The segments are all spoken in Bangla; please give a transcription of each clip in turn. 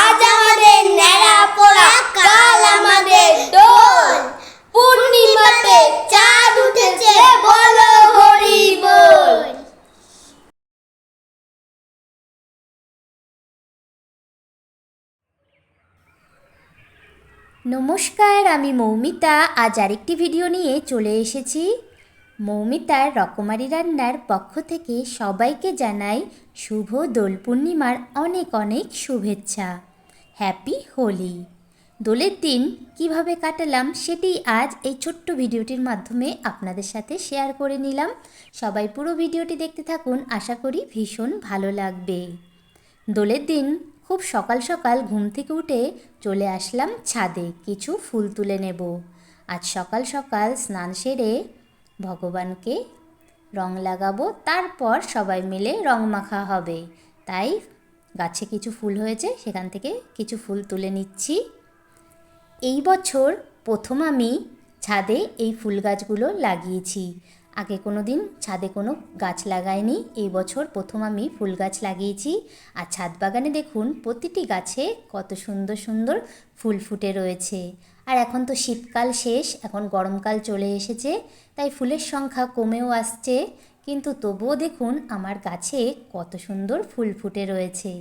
আজ আমাদের ন্যাড়া পোড়া, কাল আমাদের দোল পূর্ণিমাতে চাঁদ উঠেছে বলো হরি বল নমস্কার, আমি মৌমিতা। আজ আরেকটি ভিডিও নিয়ে চলে এসেছি। মৌমিতার রকমারি রান্নার পক্ষ থেকে সবাইকে জানাই শুভ দোল পূর্ণিমার অনেক অনেক শুভেচ্ছা। হ্যাপি হোলি। দোলের দিন কীভাবে কাটালাম সেটি আজ এই ছোট্ট ভিডিওটির মাধ্যমে আপনাদের সাথে শেয়ার করে নিলাম। সবাই পুরো ভিডিওটি দেখতে থাকুন, আশা করি ভীষণ ভালো লাগবে। দোলের দিন খুব সকাল সকাল ঘুম থেকে উঠে চলে আসলাম ছাদে, কিছু ফুল তুলে নেব। আজ সকাল সকাল স্নান সেরে ভগবানকে রং লাগাবো, তারপর সবাই মিলে রং মাখা হবে। তাই গাছে কিছু ফুল হয়েছে, সেখান থেকে কিছু ফুল তুলে নিচ্ছি। এই বছর প্রথম আমি ছাদে এই ফুল গাছগুলো লাগিয়েছি। আগে কোনো দিন ছাদে কোনো গাছ লাগাইনি। এই বছর প্রথম আমি ফুল গাছ লাগিয়েছি। আর ছাদ বাগানে দেখুন, প্রতিটি গাছে কত সুন্দর সুন্দর ফুল ফুটে রয়েছে। আর এখন তো শীতকাল শেষ, এখন গরমকাল চলে এসেছে, তাই ফুলের সংখ্যা কমেও আসছে। কিন্তু তবুও দেখুন, আমার গাছে কত সুন্দর ফুল ফুটে রয়েছে।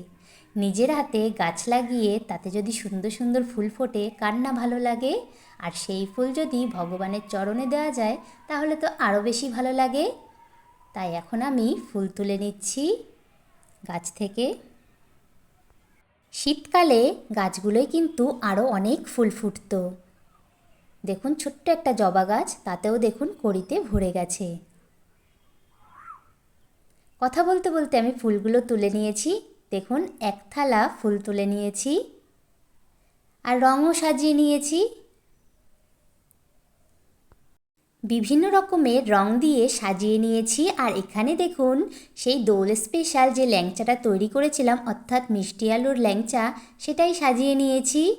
নিজের হাতে গাছ লাগিয়ে তাতে যদি সুন্দর সুন্দর ফুল ফোটে, কার না ভালো লাগে? আর সেই ফুল যদি ভগবানের চরণে দেওয়া যায়, তাহলে তো আরও বেশি ভালো লাগে। তাই এখন আমি ফুল তুলে নিচ্ছি গাছ থেকে। শীতকালে গাছগুলোয় কিন্তু আরও অনেক ফুল ফুটতো। দেখুন, ছোট্ট একটা জবা গাছ, তাতেও দেখুন কড়িতে ভরে গেছে। কথা বলতে বলতে আমি ফুলগুলো তুলে নিয়েছি। দেখুন, এক থালা ফুল তুলে নিয়েছি। আর রঙও সাজিয়ে নিয়েছি। বিভিন্ন রকমের রং দিয়ে সাজিয়ে নিয়েছি। আর এখানে দেখুন, সেই দোল স্পেশাল যে ল্যাংচাটা তৈরি করেছিলাম, অর্থাৎ মিষ্টি আলুর ল্যাংচা, সেটাই সাজিয়ে নিয়েছি।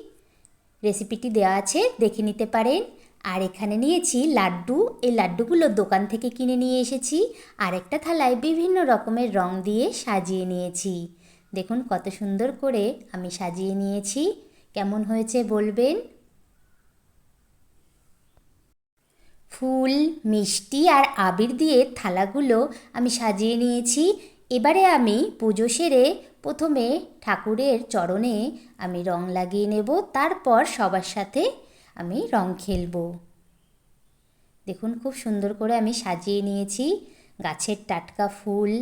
রেসিপিটি দেওয়া আছে, দেখে নিতে পারেন। আর এখানে নিয়েছি লাড্ডু। এই লাড্ডুগুলো দোকান থেকে কিনে নিয়ে এসেছি। আর একটা থালায় বিভিন্ন রকমের রং দিয়ে সাজিয়ে নিয়েছি। দেখুন কত সুন্দর করে আমি সাজিয়ে নিয়েছি। কেমন হয়েছে বলবেন? ফুল, মিষ্টি আর আবির দিয়ে থালাগুলো আমি সাজিয়ে নিয়েছি। এবারে আমি পুজো সেরে প্রথমে ঠাকুরের চরণে আমি রং লাগিয়ে নেব, তারপর সবার সাথে আমি রং খেলব। দেখুন খুব সুন্দর করে আমি সাজিয়ে নিয়েছি। গাছের টাটকা ফুল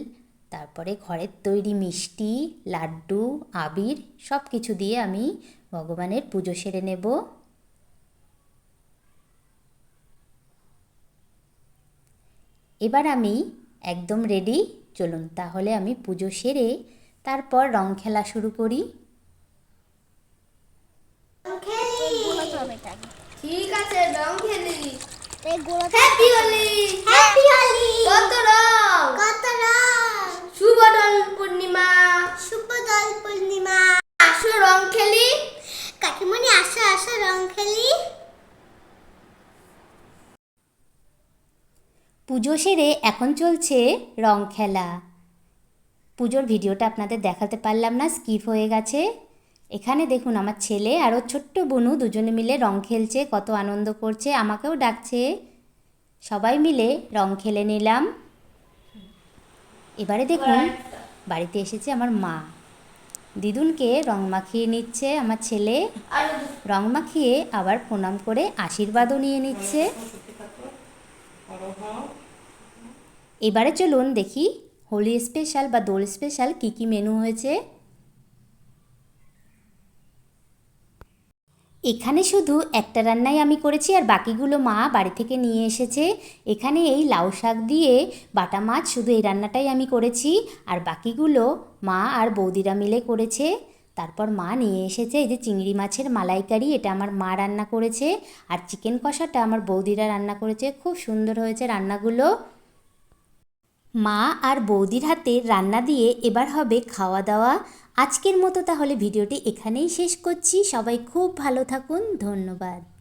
তারপরে ঘরের তৈরি মিষ্টি লাড্ডু আবির সব কিছু দিয়ে আমি ভগবানের পুজো সেরে নেব। এবার আমি একদম রেডি চলুন তাহলে আমি পুজো সেরে তারপর রং খেলা শুরু করি। ঠিক আছে রং খেলি। হ্যাপি হোলি হ্যাপি হোলি কত রং কত রং শুভ দোল পূর্ণিমা শুভ দোল পূর্ণিমা আসো রং খেলি কাকিমণি আসো রং খেলি পুজো সেরে এখন চলছে রং খেলা। পুজোর ভিডিওটা আপনাদের দেখাতে পারলাম না স্কিপ হয়ে গেছে। এখানে দেখুন আমার ছেলে আর ওর ছোট্ট বনু দুজনে মিলে রং খেলছে কত আনন্দ করছে আমাকেও ডাকছে। সবাই মিলে রং খেলে নিলাম। এবারে দেখুন বাড়িতে এসেছে আমার মা। দিদুনকে রং মাখিয়ে নিচ্ছে আমার ছেলে। রং মাখিয়ে আবার প্রণাম করে আশীর্বাদও নিয়ে নিচ্ছে। এবারে চলুন দেখি হোলি স্পেশাল বা দোল স্পেশাল কি কি মেনু হয়েছে। এখানে শুধু একটা রান্নাই আমি করেছি আর বাকিগুলো মা বাড়ি থেকে নিয়ে এসেছে। এখানে এই লাউ শাক দিয়ে বাটা মাছ শুধু এই রান্নাটাই আমি করেছি আর বাকিগুলো মা আর বৌদিরা মিলে করেছে। তারপর মা নিয়ে এসেছে এই যে চিংড়ি মাছের মালাইকারি, এটা আমার মা রান্না করেছে। আর চিকেন কষাটা আমার বৌদিরা রান্না করেছে। খুব সুন্দর হয়েছে রান্নাগুলো। মা আর বৌদির হাতে রান্না দিয়ে এবার হবে খাওয়া দাওয়া। আজকের মতো তাহলে ভিডিওটি এখানেই শেষ করছি। সবাই খুব ভালো থাকুন। ধন্যবাদ।